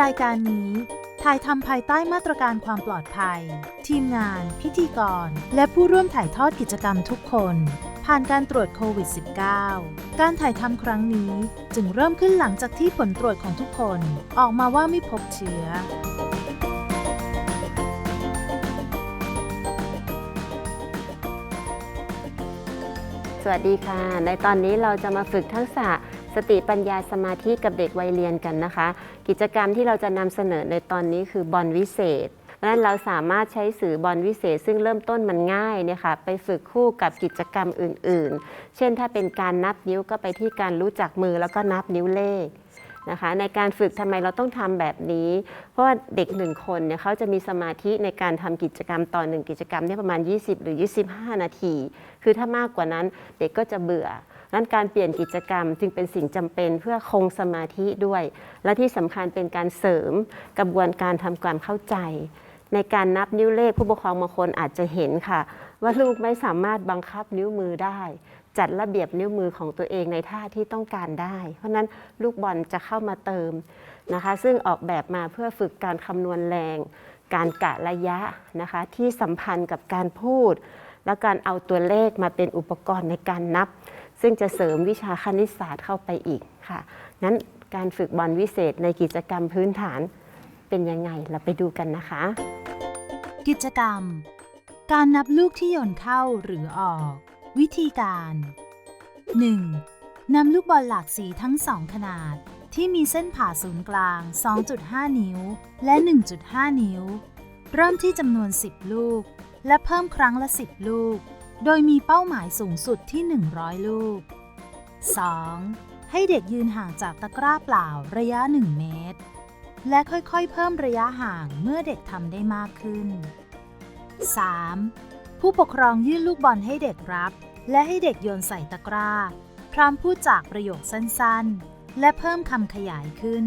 รายการนี้ถ่ายทำภายใต้มาตรการความปลอดภัย ทีมงาน พิธีกร และผู้ร่วมถ่ายทอดกิจกรรมทุกคน ผ่านการตรวจโควิด -19 การถ่ายทำครั้งนี้จึงเริ่มขึ้นหลังจากที่ผลตรวจของทุกคน ออกมาว่าไม่พบเชื้อ สวัสดีค่ะ ในตอนนี้เราจะมาฝึกทักษะ สติปัญญาสมาธิกับเด็กวัยเรียนกันนะคะ กิจกรรมที่เราจะนำเสนอในตอนนี้คือบอลวิเศษเพราะฉะนั้นเราสามารถใช้สื่อบอลวิเศษ ซึ่งเริ่มต้นมันง่ายเนี่ยค่ะไปฝึกคู่กับกิจกรรมอื่นๆ เช่นถ้าเป็นการนับนิ้วก็ไปที่การรู้จักมือแล้วก็นับนิ้วเลขนะคะ ในการฝึกทำไมเราต้องทำแบบนี้ เพราะว่าเด็กหนึ่งคนเนี่ยเขาจะมีสมาธิในการทำกิจกรรมต่อหนึ่งกิจกรรมเนี่ยประมาณ 20 หรือ 25 นาที คือถ้ามากกว่านั้นเด็กก็จะเบื่อ นั้นการเปลี่ยนกิจกรรมจึงเป็นสิ่งจำเป็นเพื่อคงสมาธิด้วย และที่สำคัญเป็นการเสริมกระบวนการทำความเข้าใจ ในการนับนิ้วเลขผู้ปกครองบางคนอาจจะเห็นค่ะ ว่าลูกไม่สามารถบังคับนิ้วมือได้จัดระเบียบนิ้วมือของตัวเองในท่าที่ต้องการได้ เพราะนั้นลูกบอลจะเข้ามาเติมนะคะ ซึ่งออกแบบมาเพื่อฝึกการคำนวณแรง การกะระยะนะคะ ที่สัมพันธ์กับการพูด และการเอาตัวเลขมาเป็นอุปกรณ์ในการนับ ซึ่งจะเสริมวิชาคณิตศาสตร์เข้าไปอีกค่ะงั้นการฝึกบอลวิเศษในกิจกรรมพื้นฐานเป็นยังไงเราไปดูกันนะคะ กิจกรรม การนับลูกที่โยนเข้าหรือออก วิธีการ 1. นำลูกบอลหลากสีทั้งสองขนาดที่มีเส้นผ่าศูนย์กลาง 2.5 นิ้ว และ 1.5 นิ้ว เริ่มที่จำนวน 10 ลูก และเพิ่มครั้งละ 10 ลูก โดยมีเป้าหมายสูงสุดที่ 100 ลูก 2. ให้เด็กยืนห่างจากตะกร้าเปล่าระยะ 1 เมตร และค่อยๆ เพิ่มระยะห่างเมื่อเด็กทำได้มากขึ้น 3. ผู้ปกครองยื่นลูกบอลให้เด็กรับ และให้เด็กโยนใส่ตะกร้า พร้อมพูดจากประโยคสั้นๆ และเพิ่มคำขยายขึ้น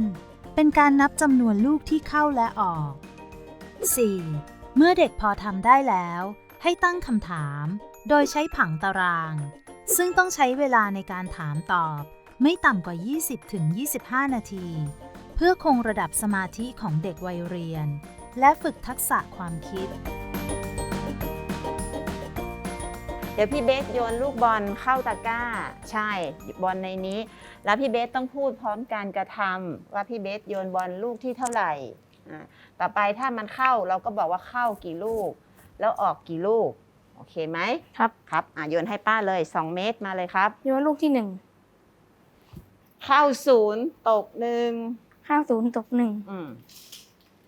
เป็นการนับจำนวนลูกที่เข้าและออก 4. เมื่อเด็กพอทำได้แล้ว ให้ตั้งคำถาม โดยใช้ผังตาราง ซึ่งต้องใช้เวลาในการถามตอบ ไม่ต่ำกว่า 20-25 นาที เพื่อคงระดับสมาธิของเด็กวัยเรียน และฝึกทักษะความคิด เดี๋ยวพี่เบสโยนลูกบอลเข้าตะกร้า ใช่บอลในนี้ แล้วพี่เบสต้องพูดพร้อมการกระทำว่าพี่เบสโยนบอลลูกที่เท่าไหร่อ่าต่อไปถ้ามันเข้าเราก็บอกว่าเข้ากี่ลูก แล้วออกกี่ลูก โอเคไหมครับ ครับอะโยนให้ป้าเลย 2 เมตรมาเลยครับ โยนลูกที่หนึ่งเข้าศูนย์ตกหนึ่งข้าวศูนย์ตกหนึ่งอืม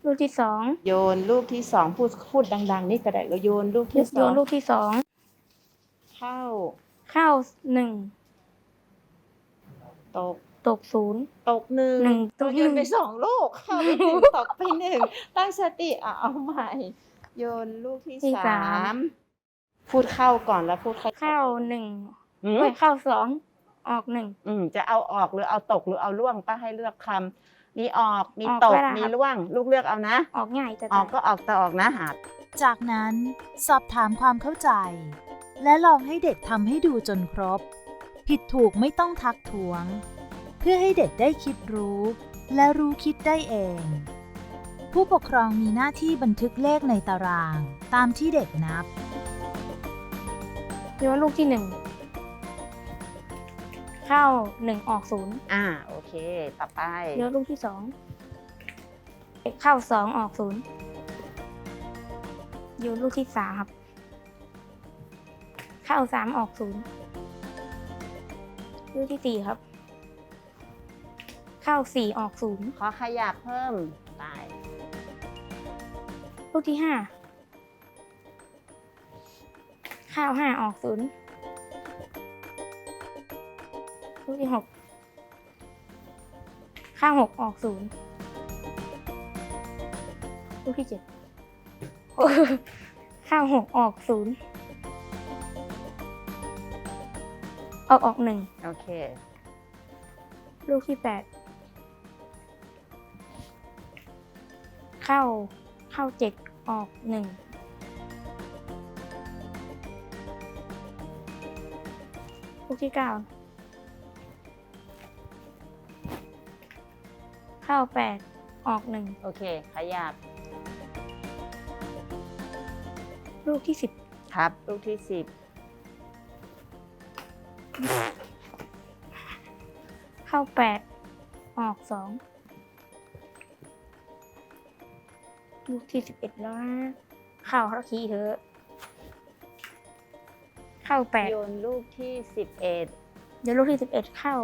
ลูกที่สองโยนลูกที่สองพูดพูดดัง ๆ นี่ก็ได้เราโยนลูกที่สโยองนลูกที่สองเข้า ข้าวหนึ่งตก ตกศูนย์ ตกหนึ่งหนึ่งเราโยนไปหนึ่งสองลูกเข้าไปหนึ่งตกไปหนึ่งตั้งสติอะเอาใหม่ โยนลูกที่ที่สาสาม มพูดเข้าก่อนแล้วพูดเข้าข้าวหนึ่งอืมเอ้ยข้าวสองออกหนึ่ง อืมจะเอาออกหรือเอาตกหรือเอาล่วงป้าให้เลือกคำมีออกมีออกตกก็ได้มีครับ ล่วง ลูกเลือกเอานะ ออกง่ายจะออกก็ออกแต่ออกนะหา จากนั้นสอบถามความเข้าใจ และลองให้เด็กทำให้ดูจนครบ ผิดถูกไม่ต้องทักท้วง เพื่อให้เด็กได้คิดรู้ และรู้คิดได้เอง ผู้ปกครองมีหน้าที่บันทึกเลขในตาราง ตามที่เด็กนับโยนลูกที่หนึ่งข้าวหนึ่งออกศูนย์อ่าโอเค ต่อไปโยนลูกที่สองข้าวสองออกศูนย์โยนลูกที่สามครับข้าวสามออกศูนย์ลูกที่สี่ครับข้าวสี่ออกศูนย์ขอขยับเพิ่มไป ลูกที่ห้าข้าวห้าออกศูนย์ลูกที่หกข้าวหกออกศูนย์ลูกที่เจ็ดข้าวหกออกศูนย์ออกออกหนึ่งโอเค ลูกที่แปดเข้าเข้าเจ็ด ออกหนึ่งลูกที่เก้าเข้าแปดออกหนึ่งโอเค ขยับลูกที่สิบครับ ลูกที่สิบเข้าแปดออกสอง ลูกที่สิบเอ็ดแล้วนะเข้าเข้าคีย์เถอะเข้าแปดโยนลูกที่สิบเอ็ดเดี๋ยวลูกที่สิบเอ็ดเข้า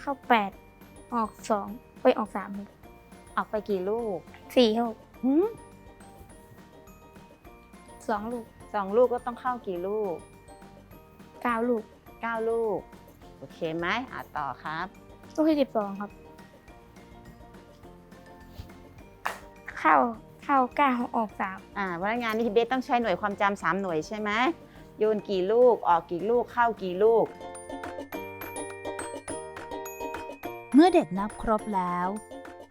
เข้าแปดออกสองไปออกสามลูกออกไปกี่ลูกสี่ลูกหืมสองลูกสองลูกก็ต้องเข้ากี่ลูกเก้าลูกเก้าลูก โอเคไหมอะต่อครับ ลูกที่สิบสองครับ เข้าเข้าเก้าออกสามอ่าพนักงานนี่พี่เบสต้องใช้หน่วยความจำสามหน่วยใช่ไหมโยนกี่ลูกออกกี่ลูกเข้ากี่ลูก เมื่อเด็กนับครบแล้ว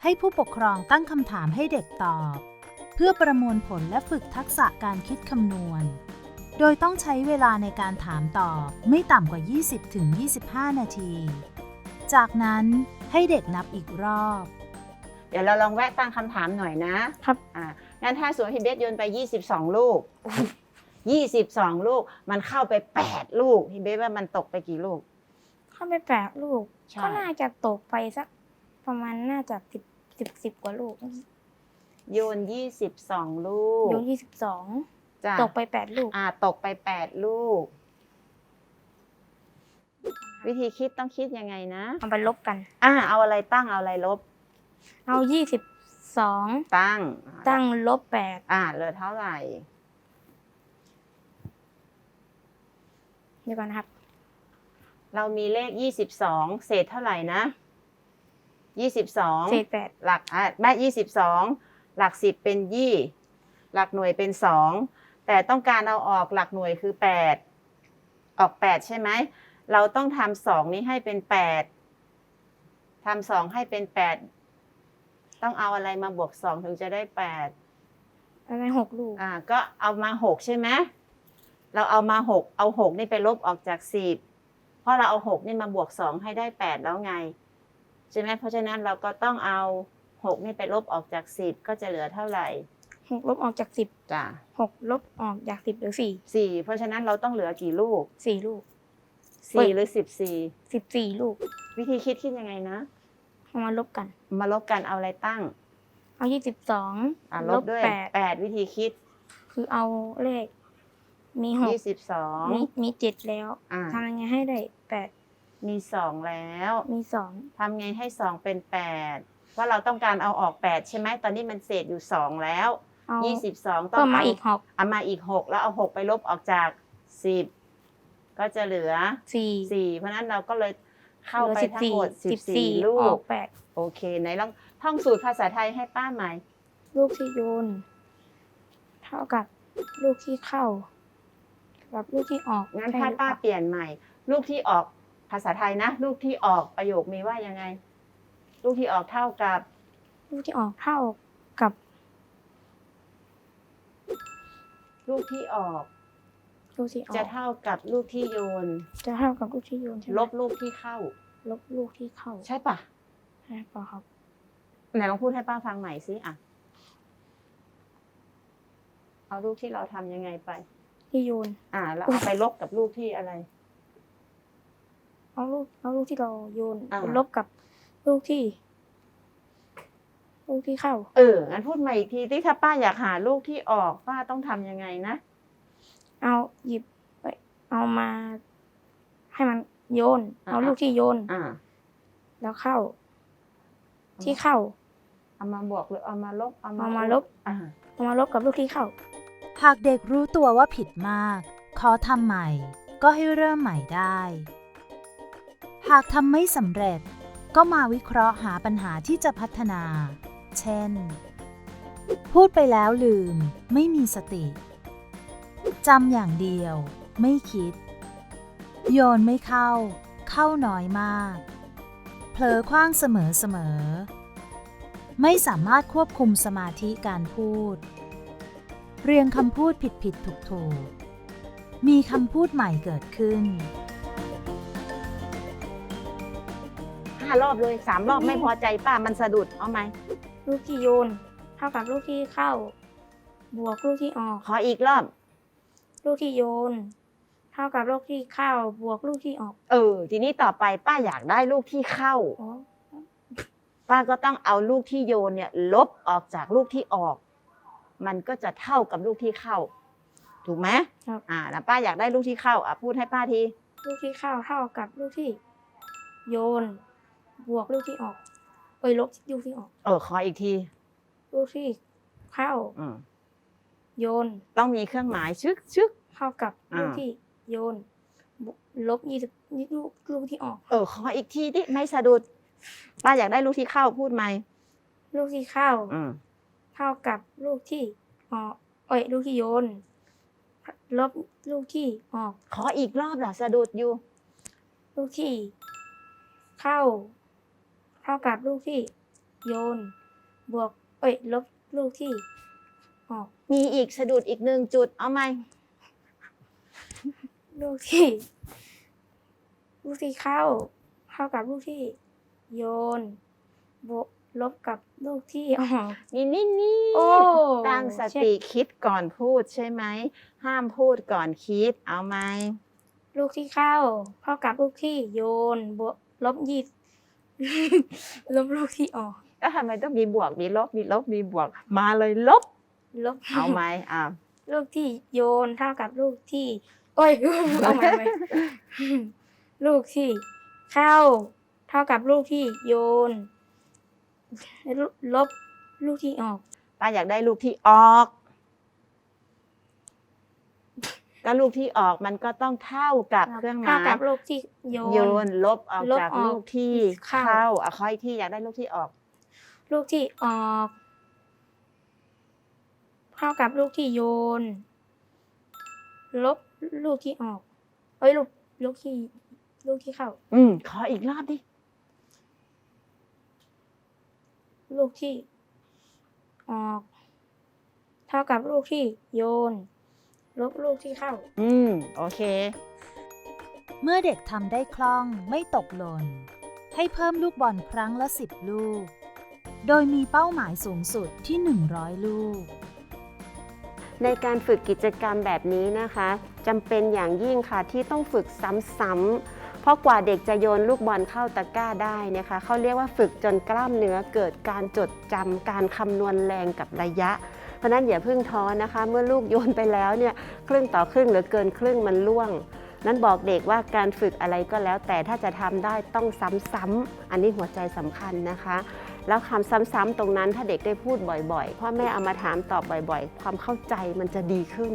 ให้ผู้ปกครองตั้งคำถามให้เด็กตอบ เพื่อประมวลผลและฝึกทักษะการคิดคำนวณ โดยต้องใช้เวลาในการถามตอบไม่ต่ำกว่า 20-25 นาที จากนั้นให้เด็กนับอีกรอบเดี๋ยวเราลองแวะตั้งคำถามหน่อยนะครับ อ่างั้นถ้าสมมติพี่เบสโยนไป 22 ลูก 22 ลูก มันเข้าไป 8 ลูก พี่เบสว่ามันตกไปกี่ลูก เข้าไปแปดลูก ใช่ ก็น่าจะตกไปสัก ประมาณน่าจะสิบสิบสิบกว่าลูกโยน 22 ลูกโยนยี่สิบสองจ้ะตกไปแปดลูก อ่า ตกไป 8 ลูก วิธีคิดต้องคิดยังไงนะ เอาไปลบกัน อ่า เอาอะไรตั้งเอาอะไรลบ เอายี่สิบสองตั้งตั้งลบแปดอ่าเหลือเท่าไหร่ เดี๋ยวก่อนนะครับ เรามีเลข22เศษเท่าไหร่นะ22เศษแปดหลักอะแม่ยี่สิบสองหลักสิบเป็นยี่หลักหน่วยเป็นสองแต่ต้องการเอาออกหลักหน่วยคือแปดออกแปดใช่ไหมเราต้องทำสองนี้ให้เป็นแปดทำสองให้เป็นแปด ต้องเอาอะไรมาบวกสองถึงจะได้แปดอะไรหกลูกอ่าก็เอามาหกใช่ไหมเราเอามาหกเอาหกนี่ไปลบออกจากสิบเพราะเราเอาหกนี่มาบวกสองให้ได้แปดแล้วไงใช่ไหมเพราะฉะนั้นเราก็ต้องเอาหกนี่ไปลบออกจากสิบก็จะเหลือเท่าไหร่หกลบออกจากสิบจ้ะหกลบออกจากสิบเหลือสี่สี่เพราะฉะนั้นเราต้องเหลือกี่ลูกสี่ลูกสี่หรือสิบสี่สิบสี่ลูก วิธีคิดคิดยังไงนะ เอามาลบกัน มาลบกันเอาอะไรตั้งเอายี่สิบสองอ่าลบด้วยแปดแปดวิธีคิด คือเอาเลข มีหกยี่สิบสองมีมีเจ็ดแล้วอ่าทำยังไงให้ได้แปดมีสองแล้ว มีสองทำไงให้สองเป็นแปดว่าเราต้องการเอาออกแปดใช่ไหมตอนนี้มันเศษอยู่สองแล้วเอายี่สิบสองต้องเพิ่มมาเอีกหกเอามาอีกหกแล้วเอาหกไปลบออกจากสิบก็จะเหลือสี่สี่เพราะฉะนั้นเราก็เลย เข้าไปหลือทั้งหมดสิสิบบสี่สี่ลูออกกแปดโอเคไหนลองท่องสูตรภาษาไทยให้ป้าใหม่ ลูกที่โยน เท่ากับลูกที่เข้ากับลูกที่ออกงั้นใช่ถ้าหรือป้าเปล่เปลี่ยนใหม่ ลูกที่ออกภาษาไทยนะ ลูกที่ออกประโยคมีว่ายังไง ลูกที่ออกเท่ากับ ลูกที่ออกเท่ากับ ลูกที่ออก ลูกที่ออกจะเท่ากับลูกที่โยน จะเท่ากับลูกที่โยนใช่ไหมลบลูกที่เข้า ลบลูกที่เข้าใช่ปะใช่ป่ะครับ ไหนลองพูดให้ป้าฟังใหม่สิอะ เอาลูกที่เราทำยังไงไป ที่โยน อ่า แล้วเอาไปลบกับลูกที่อะไร เอาลูกเอาลูกที่เราโยนอ่า ลบกับลูกที่ ลูกที่เข้า เอองั้นพูดใหม่อีกทีที่ถ้าป้าอยากหาลูกที่ออก ป้าต้องทำยังไงนะ เอาหยิบไปเอามาให้มันโยน อ่า เอาลูกที่โยน อ่า แล้วเข้าที่เข้าเอามาบวกหรือเอามาลบเอามาเอามาลบอ่า เอามาลบกับลูกที่เข้า หากเด็กรู้ตัวว่าผิดมาก ขอทำใหม่ ก็ให้เริ่มใหม่ได้ หากทำไม่สำเร็จ ก็มาวิเคราะห์หาปัญหาที่จะพัฒนา เช่น พูดไปแล้วลืม ไม่มีสติ จำอย่างเดียว ไม่คิด โยนไม่เข้า เข้าน้อยมาก เผลอคว้างเสมอเสมอ ไม่สามารถควบคุมสมาธิการพูด เรียงคำพูดผิดผิดถูกถูกๆมีคำพูดใหม่เกิดขึ้นหห้ารอบเลยสามรอบไม่พอใจป้ามันสะดุดเอาไหมลูกที่โยน เท่ากับลูกที่เข้า บวกลูกที่ออก ขออีกรอบ ลูกที่โยน เท่ากับลูกที่เข้าบวกลูกที่ออกเออ ทีนี้ต่อไปป้าอยากได้ลูกที่เข้า อ๋อป้าก็ต้องเอาลูกที่โยนเนี่ย ลบออกจากลูกที่ออก มันก็จะเท่ากับลูกที่เข้า ถูกไหมครับ อ่าแล้วป้าอยากได้ลูกที่เข้าอะพูดให้ป้าที ลูกที่เข้าเท่ากับลูกที่ โยน บวกลูกที่ออกเอ้ยลบลูกที่ออก เออขออีกที ลูกที่เข้าอืม โยนต้องมีเครื่องหมายชึกชึก เท่ากับอ่าลูกที่โยนบวกลบยี่สิบลูกลูกที่ออก เออขออีกทีดิไม่สะดุดป้าอยากได้ลูกที่เข้าพูดไหมลูกที่เข้า อืมเท่ากับลูกที่ออกเอ้ยลูกที่โยน ลบลูกที่ออก ขออีกรอบล่ะสะดุดอยู่ ลูกที่ เข้า เท่ากับลูกที่ โยน บวก เอ้ย ลบลูกที่ออก มีอีกสะดุดอีกหนึ่งจุด เอาไหมลูกที่ ลูกที่เข้าเท่ากับลูกที่ โยนบวกลบกับลูกที่ออก นี่นี่นี่โอ้ตั้งสติคิดก่อนพูดใช่ไหม ห้ามพูดก่อนคิด เอาไหม ลูกที่เข้าเท่ากับลูกที่โยนบวกลบยี่ลบลูกที่ออก แล้วทำไมต้องมีบวกมีลบมีลบมีบวก มาเลยลบ ลบเอาไหมอ่าลูกที่โยนเท่ากับลูกที่ โอ้ยเอาใหม่ไหมลูกที่เข้า เท่ากับลูกที่โยน ลบลูกที่ออกป้าอยากได้ลูกที่ออกก็ลูกที่ออกมันก็ต้องเท่ากับเครื่องหเท่ามายกับลูกที่โยโยนนลบออกลบจากออกลูกที่เข้าเข้าอะขออีกที่อยากได้ลูกที่ออก ลูกที่ออก เท่ากับลูกที่โยน ลบลูกที่ออก เอ้ยลูกลูกที่ ลูกที่เข้า อืม ขออีกรอบดิ ลูกที่ ออก เท่ากับลูกที่โยน ลบลูกที่เข้า อืม โอเค เมื่อเด็กทำได้คล่องไม่ตกหล่น ให้เพิ่มลูกบอลครั้งละ 10 ลูก โดยมีเป้าหมายสูงสุดที่ 100 ลูก ในการฝึกกิจกรรมแบบนี้นะคะจำเป็นอย่างยิ่งค่ะที่ต้องฝึกซ้ำๆเพราะกว่าเด็กจะโยนลูกบอลเข้าตะกร้าได้นะคะเขาเรียกว่าฝึกจนกล้ามเนื้อเกิดการจดจำการคำนวณแรงกับระยะ เพราะนั้นอย่าเพิ่งท้อนะคะ เมื่อลูกโยนไปแล้วเนี่ยครึ่งต่อครึ่งหรือเกินครึ่งมันล่วงนั้นบอกเด็กว่าการฝึกอะไรก็แล้ว แต่ถ้าจะทำได้ต้องซ้ำๆอันนี้หัวใจสำคัญนะคะ แล้วคำซ้ำๆตรงนั้นถ้าเด็กได้พูดบ่อยๆพ่อแม่เอามาถามตอบบ่อย ๆ ความเข้าใจมันจะดีขึ้น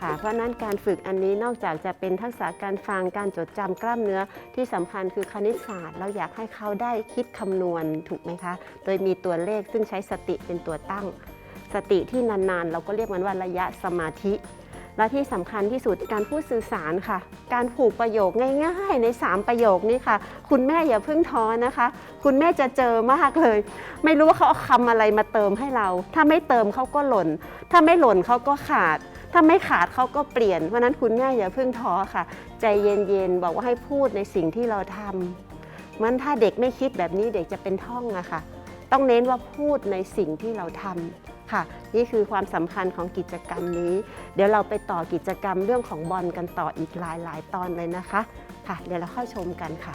ค่ะ เพราะนั้นการฝึกอันนี้นอกจากจะเป็นทักษะการฟังการจดจำกล้ามเนื้อที่สำคัญคือคณิตศาสตร์ เราอยากให้เขาได้คิดคำนวณถูกไหมคะ โดยมีตัวเลขซึ่งใช้สติเป็นตัวตั้ง สติที่นานๆ เราก็เรียกมันว่าระยะสมาธิ และที่สำคัญที่สุดการพูดสื่อสารค่ะ การผูกประโยคง่าย ๆ ใน 3 ประโยคนี้ค่ะ คุณแม่อย่าเพิ่งท้อนะคะ คุณแม่จะเจอมากเลย ไม่รู้ว่าเขาเอาคำอะไรมาเติมให้เรา ถ้าไม่เติมเขาก็หล่น ถ้าไม่หล่นเขาก็ขาด ถ้าไม่ขาดเขาก็เปลี่ยนเพราะฉะนั้นคุณแม่อย่าเพิ่งท้อค่ะ ใจเย็นๆบอกว่าให้พูดในสิ่งที่เราทำมันถ้าเด็กไม่คิดแบบนี้เด็กจะเป็นท่องอะค่ะ ต้องเน้นว่าพูดในสิ่งที่เราทำ ค่ะ นี่คือความสำคัญของกิจกรรมนี้ เดี๋ยวเราไปต่อกิจกรรมเรื่องของบอลกันต่ออีกหลายๆ ตอนเลยนะคะ ค่ะ เดี๋ยวเราเข้าชมกันค่ะ